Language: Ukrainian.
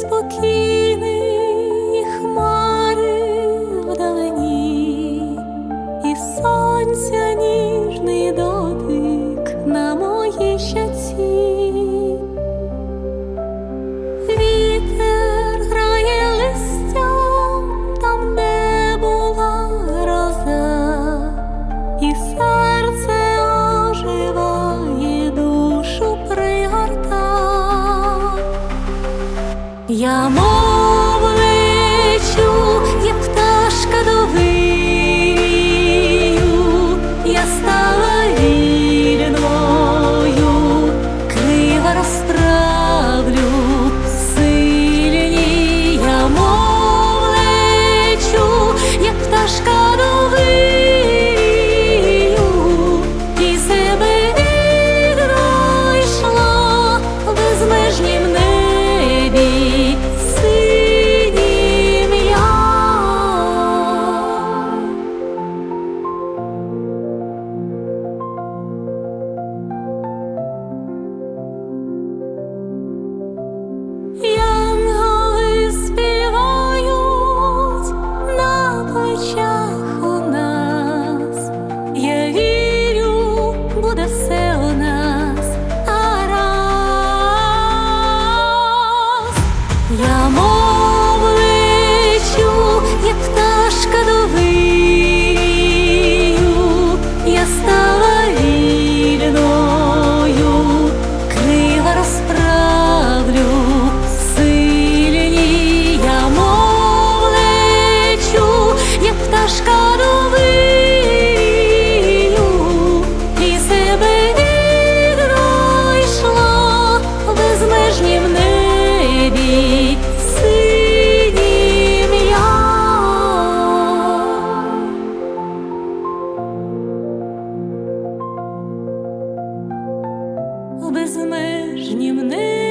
спокійний. Я мов лечу, як пташка до вирію, я стала вільною, крива розправлю сильні, я мов лечу, як пташка. стала вільною, крила розправлю, сильні я мов як пташка. безмежнім небі.